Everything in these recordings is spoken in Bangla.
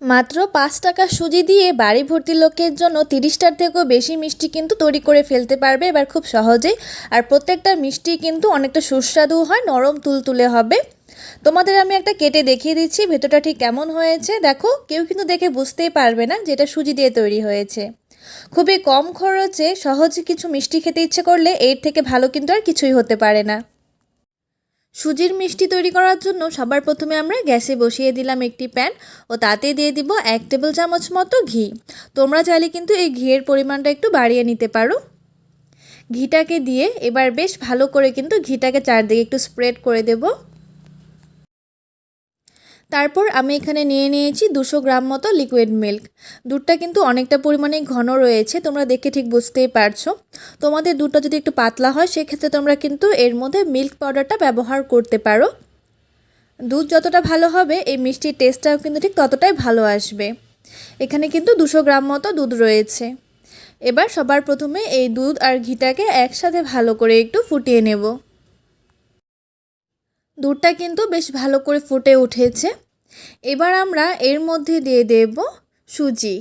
মাত্র পাঁচ টাকা সুজি দিয়ে বাড়ি ভর্তি লোকের জন্য তিরিশটার থেকেও বেশি মিষ্টি কিন্তু তৈরি করে ফেলতে পারবে এবার খুব সহজেই। আর প্রত্যেকটা মিষ্টি কিন্তু অনেকটা সুস্বাদু হয়, নরম তুলতুলে হবে। তোমাদের আমি একটা কেটে দেখিয়ে দিচ্ছি, ভেতরটা ঠিক কেমন হয়েছে দেখো। কেউ কিন্তু দেখে বুঝতেই পারবে না যেটা সুজি দিয়ে তৈরি হয়েছে। খুবই কম খরচে সহজে কিছু মিষ্টি খেতে ইচ্ছে করলে এর থেকে ভালো কিন্তু আর কিছুই হতে পারে না। সুজির মিষ্টি তৈরি করার জন্য সবার প্রথমে আমরা গ্যাসে বসিয়ে দিলাম একটি প্যান ও তাতে দিয়ে দিব এক টেবিল চামচ মতো ঘি। তোমরা চাইলে কিন্তু এই ঘিয়ের পরিমাণটা একটু বাড়িয়ে নিতে পারো। ঘিটাকে দিয়ে এবার বেশ ভালো করে কিন্তু ঘিটাকে চারদিকে একটু স্প্রেড করে দেব। তারপর আমি এখানে নিয়ে নিয়েছি দুশো গ্রাম মতো লিকুইড মিল্ক দুধটা কিন্তু অনেকটা পরিমাণে ঘন রয়েছে, তোমরা দেখে ঠিক বুঝতেই পারছ। তোমাদের দুধটা যদি একটু পাতলা হয়, সেক্ষেত্রে তোমরা কিন্তু এর মধ্যে মিল্ক পাউডারটা ব্যবহার করতে পারো। দুধ যতটা ভালো হবে, এই মিষ্টির টেস্টটাও কিন্তু ঠিক ততটাই ভালো আসবে। এখানে কিন্তু দুশো গ্রাম মতো দুধ রয়েছে। এবার সবার প্রথমে এই দুধ আর ঘিটাকে একসাথে ভালো করে একটু ফুটিয়ে নেব। দুধটা কিন্তু বেশ ভালো করে ফুটে উঠেছে। এবার আমরা এর মধ্যে দিয়ে দেব সুজি।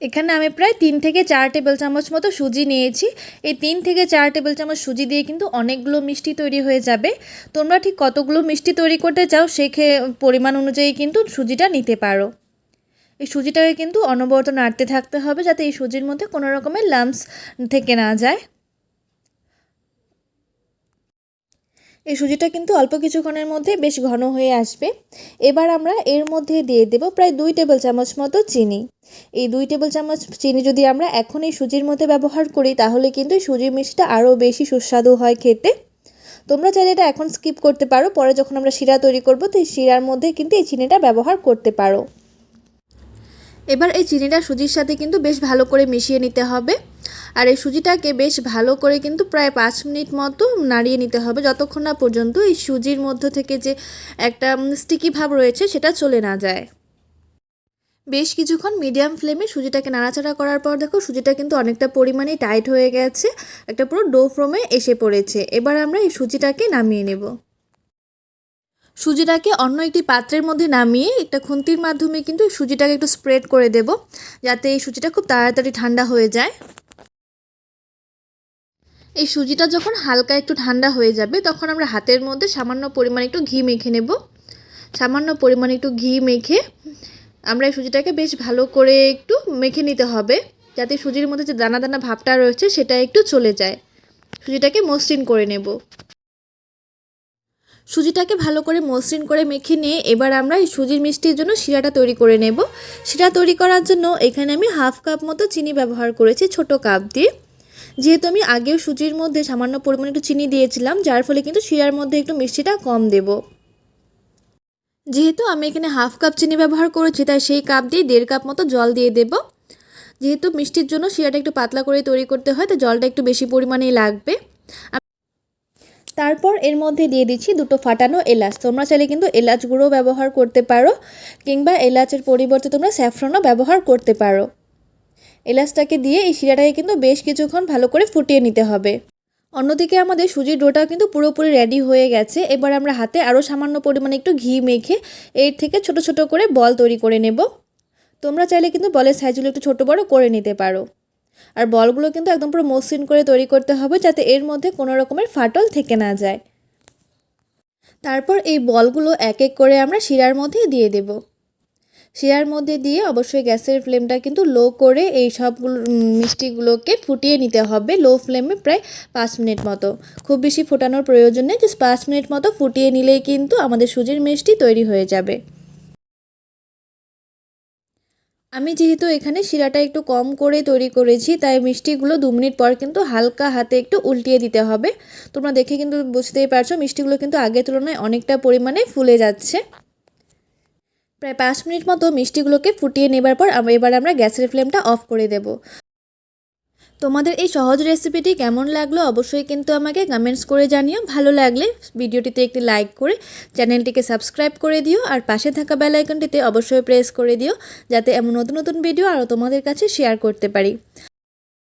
এখানে আমি প্রায় তিন থেকে চার টেবিল চামচ মতো সুজি নিয়েছি। এই তিন থেকে চার টেবিল চামচ সুজি দিয়ে কিন্তু অনেকগুলো মিষ্টি তৈরি হয়ে যাবে। তোমরা ঠিক কতগুলো মিষ্টি তৈরি করতে চাও সে পরিমাণ অনুযায়ী কিন্তু সুজিটা নিতে পারো। এই সুজিটাকে কিন্তু অনবরত নাড়তে থাকতে হবে যাতে এই সুজির মধ্যে কোনো রকমের লাম্পস থেকে না যায়। এই সুজিটা কিন্তু অল্প কিছুক্ষণের মধ্যে বেশ ঘন হয়ে আসবে। এবার আমরা এর মধ্যে দিয়ে দেব প্রায় দুই টেবিল চামচ মতো চিনি। এই দুই টেবিল চামচ চিনি যদি আমরা এখন এই সুজির মধ্যে ব্যবহার করি, তাহলে কিন্তু এই সুজির মিষ্টিটা আরও বেশি সুস্বাদু হয় খেতে। তোমরা চাইলে এটা এখন স্কিপ করতে পারো, পরে যখন আমরা শিরা তৈরি করব, তো এই শিরার মধ্যে কিন্তু এই চিনিটা ব্যবহার করতে পারো। এবার এই চিনিটা সুজির সাথে কিন্তু বেশ ভালো করে মিশিয়ে নিতে হবে। আর এই সুজিটাকে বেশ ভালো করে কিন্তু প্রায় পাঁচ মিনিট মতো নাড়িয়ে নিতে হবে। যতক্ষণ না পর্যন্ত এই সুজির মধ্য থেকে যে একটা স্টিকি ভাব রয়েছে সেটা চলে না যায়। বেশ কিছুক্ষণ মিডিয়াম ফ্লেমে সুজিটাকে নাড়াচাড়া করার পর দেখো সুজিটা কিন্তু অনেকটা পরিমাণে টাইট হয়ে গেছে। একটা পুরো ডো ফ্রমে এসে পড়েছে। এবার আমরা এই সুজিটাকে নামিয়ে নেব। সুজিটাকে অন্য একটি পাত্রের মধ্যে নামিয়ে একটা খুন্তির মাধ্যমে কিন্তু সুজিটাকে একটু স্প্রেড করে দেব, যাতে এই সুজিটা খুব তাড়াতাড়ি ঠান্ডা হয়ে যায়। এই সুজিটা যখন হালকা একটু ঠান্ডা হয়ে যাবে, তখন আমরা হাতের মধ্যে সামান্য পরিমাণে একটু ঘি মেখে নেব। সামান্য পরিমাণ একটু ঘি মেখে আমরা এই সুজিটাকে বেশ ভালো করে একটু মেখে নিতে হবে, যাতে সুজির মধ্যে যে দানা দানা ভাবটা রয়েছে সেটা একটু চলে যায়। সুজিটাকে মসৃণ করে নেব। সুজিটাকে ভালো করে মসৃণ করে মেখে নিয়ে এবার আমরা এই সুজির মিষ্টির জন্য শিরাটা তৈরি করে নেব। শিরা তৈরি করার জন্য এখানে আমি হাফ কাপ মতো চিনি ব্যবহার করেছি ছোট কাপ দিয়ে। যেহেতু আমি আগেও সুজির মধ্যে সামান্য পরিমাণে একটু চিনি দিয়েছিলাম, যার ফলে কিন্তু শিরার মধ্যে একটু মিষ্টিটা কম দেব। যেহেতু আমি এখানে হাফ কাপ চিনি ব্যবহার করেছি, তাই সেই কাপ দিয়ে দেড় কাপ মতো জল দিয়ে দেব। যেহেতু মিষ্টির জন্য শিরাটা একটু পাতলা করে তৈরি করতে হয় তো জলটা একটু বেশি পরিমাণেই লাগবে। তারপর এর মধ্যে দিয়ে দিচ্ছি দুটো ফাটানো এলাচ। তোমরা চাইলে কিন্তু এলাচ গুঁড়ো ব্যবহার করতে পারো, কিংবা এলাচের পরিবর্তে তোমরা স্যাফ্রনও ব্যবহার করতে পারো। এলাচটাকে দিয়ে এই শিরাটাকে কিন্তু বেশ কিছুক্ষণ ভালো করে ফুটিয়ে নিতে হবে। অন্যদিকে আমাদের সুজির ডোটাও কিন্তু পুরোপুরি রেডি হয়ে গেছে। এবার আমরা হাতে আরও সামান্য পরিমাণে একটু ঘি মেখে এর থেকে ছোট ছোট করে বল তৈরি করে নেব। তোমরা চাইলে কিন্তু বলের সাইজগুলো একটু ছোটো বড়ো করে নিতে পারো। আর বলগুলো কিন্তু একদম পুরো মসৃণ করে তৈরি করতে হবে যাতে এর মধ্যে কোনো রকমের ফাটল থেকে না যায়। তারপর এই বলগুলো এক এক করে আমরা শিরার মধ্যে দিয়ে দেব। শিরার মধ্যে দিয়ে অবশ্যই গ্যাসের ফ্লেমটা কিন্তু লো করে এই সবগুলো মিষ্টিগুলোকে ফুটিয়ে নিতে হবে লো ফ্লেমে প্রায় পাঁচ মিনিট মতো। খুব বেশি ফোটানোর প্রয়োজন নেই, জাস্ট পাঁচ মিনিট মতো ফুটিয়ে নিলেই কিন্তু আমাদের সুজির মিষ্টি তৈরি হয়ে যাবে। আমি যেহেতু এখানে শিরাটা একটু কম করে তৈরি করেছি, তাই মিষ্টিগুলো দু মিনিট পর কিন্তু হালকা হাতে একটু উল্টিয়ে দিতে হবে। তোমরা দেখে কিন্তু বুঝতেই পারছ, মিষ্টিগুলো কিন্তু আগের তুলনায় অনেকটা পরিমাণে ফুলে যাচ্ছে। প্রায় পাঁচ মিনিট মতো মিষ্টিগুলোকে ফুটিয়ে নেবার পর এবার আমরা গ্যাসের ফ্লেমটা অফ করে দেব। তোমাদের এই সহজ রেসিপিটি কেমন লাগল অবশ্যই কিন্তু আমাকে কমেন্টস করে জানিও। ভালো লাগলে ভিডিওটিতে একটি লাইক করে চ্যানেলটিকে সাবস্ক্রাইব করে দিও আর পাশে থাকা বেল আইকনটিতে অবশ্যই প্রেস করে দিও যাতে এমন নতুন নতুন ভিডিও আরও তোমাদের কাছে শেয়ার করতে পারি।